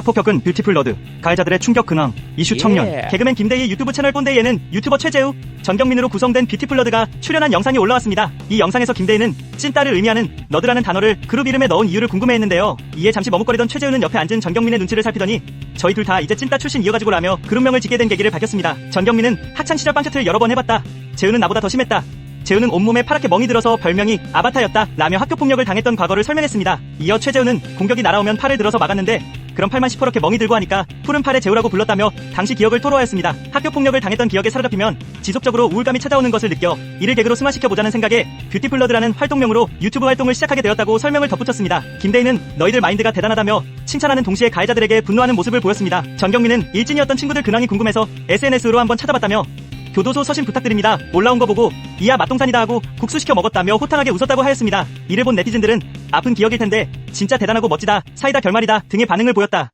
학폭격은 뷰티풀 러드, 가해자들의 충격 근황, 이슈 청년, 예. 개그맨 김대희 유튜브 채널 꼰대이에는 유튜버 최재우, 전경민으로 구성된 뷰티풀 러드가 출연한 영상이 올라왔습니다. 이 영상에서 김대희는 찐따를 의미하는 너드라는 단어를 그룹 이름에 넣은 이유를 궁금해했는데요. 이에 잠시 머뭇거리던 최재우는 옆에 앉은 전경민의 눈치를 살피더니 저희 둘 다 이제 찐따 출신 이어가지고 라며 그룹명을 짓게 된 계기를 밝혔습니다. 전경민은 학창시절 빵셔틀 여러 번 해봤다. 재우는 나보다 더 심했다. 재우는 온몸에 파랗게 멍이 들어서 별명이 아바타였다 라며 학교 폭력을 당했던 과거를 설명했습니다. 이어 최재우는 공격이 날아오면 팔을 들어서 막았는데 그럼 팔만 시퍼렇게 멍이 들고 하니까 푸른 팔에 재우라고 불렀다며 당시 기억을 토로하였습니다. 학교 폭력을 당했던 기억에 사로잡히면 지속적으로 우울감이 찾아오는 것을 느껴 이를 계기로 승화시켜 보자는 생각에 뷰티플러드라는 활동명으로 유튜브 활동을 시작하게 되었다고 설명을 덧붙였습니다. 김대희는 너희들 마인드가 대단하다며 칭찬하는 동시에 가해자들에게 분노하는 모습을 보였습니다. 전경민은 일진이었던 친구들 근황이 궁금해서 SNS로 한번 찾아봤다며 교도소 서신 부탁드립니다. 올라온 거 보고 이야 맛동산이다 하고 국수 시켜 먹었다며 호탕하게 웃었다고 하였습니다. 이를 본 네티즌들은 아픈 기억일 텐데 진짜 대단하고 멋지다 사이다 결말이다 등의 반응을 보였다.